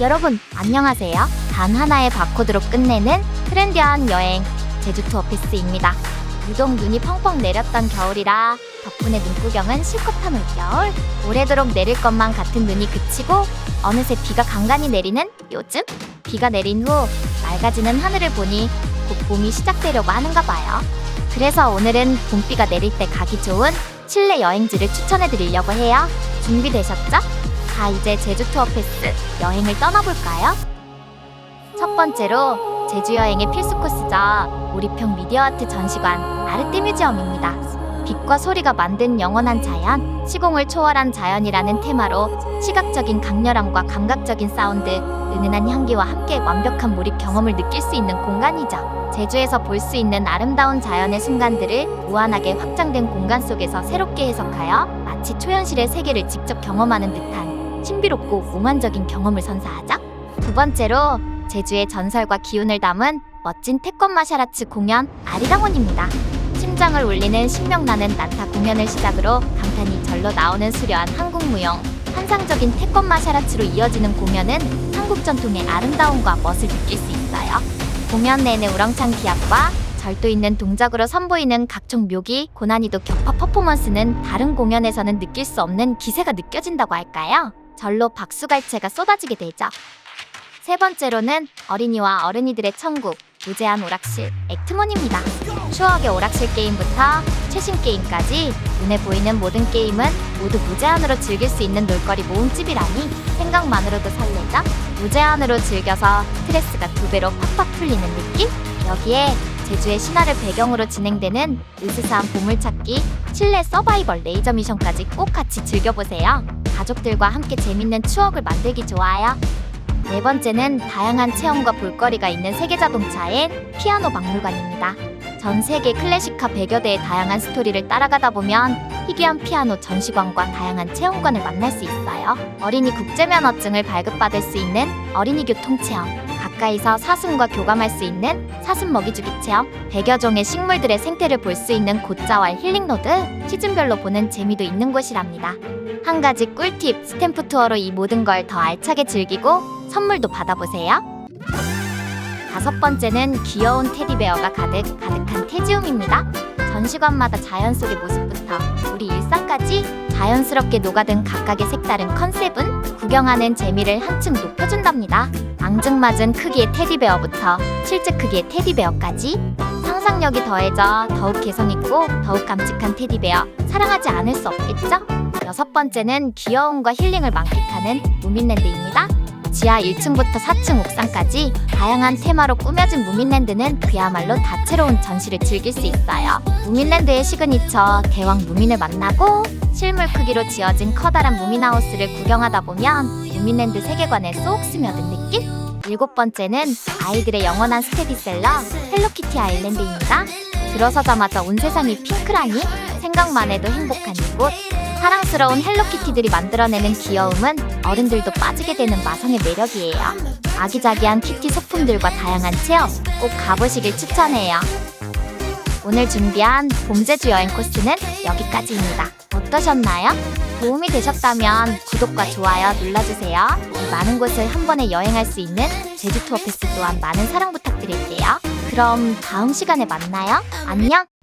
여러분, 안녕하세요. 단 하나의 바코드로 끝내는 트렌디한 여행, 제주 투어 패스입니다. 유독 눈이 펑펑 내렸던 겨울이라 덕분에 눈구경은 실컷 한 올겨울. 오래도록 내릴 것만 같은 눈이 그치고 어느새 비가 간간히 내리는 요즘? 비가 내린 후 맑아지는 하늘을 보니 곧 봄이 시작되려고 하는가 봐요. 그래서 오늘은 봄비가 내릴 때 가기 좋은 실내 여행지를 추천해 드리려고 해요. 준비되셨죠? 자, 이제 제주 투어 패스 여행을 떠나볼까요? 첫 번째로 제주 여행의 필수 코스죠. 오리평 미디어 아트 전시관 아르떼 뮤지엄입니다. 빛과 소리가 만든 영원한 자연, 시공을 초월한 자연이라는 테마로 시각적인 강렬함과 감각적인 사운드, 은은한 향기와 함께 완벽한 몰입 경험을 느낄 수 있는 공간이죠. 제주에서 볼 수 있는 아름다운 자연의 순간들을 무한하게 확장된 공간 속에서 새롭게 해석하여 마치 초현실의 세계를 직접 경험하는 듯한 신비롭고 몽환적인 경험을 선사하죠. 두 번째로 제주의 전설과 기운을 담은 멋진 태권 마샤라츠 공연 아리랑원입니다. 심장을 울리는 신명나는 난타 공연을 시작으로 감탄이 절로 나오는 수려한 한국 무용, 환상적인 태권 마샤라츠로 이어지는 공연은 한국 전통의 아름다움과 멋을 느낄 수 있어요. 공연 내내 우렁찬 기압과 절도 있는 동작으로 선보이는 각종 묘기, 고난이도 격파 퍼포먼스는 다른 공연에서는 느낄 수 없는 기세가 느껴진다고 할까요? 절로 박수갈채가 쏟아지게 되죠. 세 번째로는 어린이와 어른이들의 천국, 무제한 오락실, 액트몬입니다. 추억의 오락실 게임부터 최신 게임까지 눈에 보이는 모든 게임은 모두 무제한으로 즐길 수 있는 놀거리 모음집이라니 생각만으로도 설레죠? 무제한으로 즐겨서 스트레스가 두 배로 팍팍 풀리는 느낌? 여기에 제주의 신화를 배경으로 진행되는 으스스한 보물찾기, 실내 서바이벌 레이저 미션까지 꼭 같이 즐겨보세요. 가족들과 함께 재밌는 추억을 만들기 좋아요. 네 번째는 다양한 체험과 볼거리가 있는 세계 자동차의 피아노 박물관입니다. 전 세계 클래식카 100여 대의 다양한 스토리를 따라가다 보면 희귀한 피아노 전시관과 다양한 체험관을 만날 수 있어요. 어린이 국제면허증을 발급받을 수 있는 어린이 교통 체험, 가까이서 사슴과 교감할 수 있는 사슴 먹이주기 체험, 100여 종의 식물들의 생태를 볼 수 있는 곧자왈 힐링로드, 시즌별로 보는 재미도 있는 곳이랍니다. 한 가지 꿀팁, 스탬프 투어로 이 모든 걸 더 알차게 즐기고 선물도 받아보세요. 다섯 번째는 귀여운 테디베어가 가득 가득한 테지움입니다. 전시관마다 자연 속의 모습부터 우리 일상까지 자연스럽게 녹아든 각각의 색다른 컨셉은 구경하는 재미를 한층 높여준답니다. 앙증맞은 크기의 테디베어부터 실제 크기의 테디베어까지 상상력이 더해져 더욱 개성있고 더욱 깜찍한 테디베어 사랑하지 않을 수 없겠죠? 여섯 번째는 귀여움과 힐링을 만끽하는 무민랜드입니다. 지하 1층부터 4층 옥상까지 다양한 테마로 꾸며진 무민랜드는 그야말로 다채로운 전시를 즐길 수 있어요. 무민랜드의 시그니처 대왕 무민을 만나고 실물 크기로 지어진 커다란 무민하우스를 구경하다 보면 무민랜드 세계관에 쏙 스며든 느낌? 일곱 번째는 아이들의 영원한 스테디셀러 헬로키티 아일랜드입니다. 들어서자마자 온 세상이 핑크라니 생각만 해도 행복한 이곳. 사랑스러운 헬로키티들이 만들어내는 귀여움은 어른들도 빠지게 되는 마성의 매력이에요. 아기자기한 키티 소품들과 다양한 체험 꼭 가보시길 추천해요. 오늘 준비한 봄제주 여행 코스는 여기까지입니다. 어떠셨나요? 도움이 되셨다면 구독과 좋아요 눌러주세요. 이 많은 곳을 한 번에 여행할 수 있는 제주 투어 패스 또한 많은 사랑 부탁드릴게요. 그럼 다음 시간에 만나요. 안녕!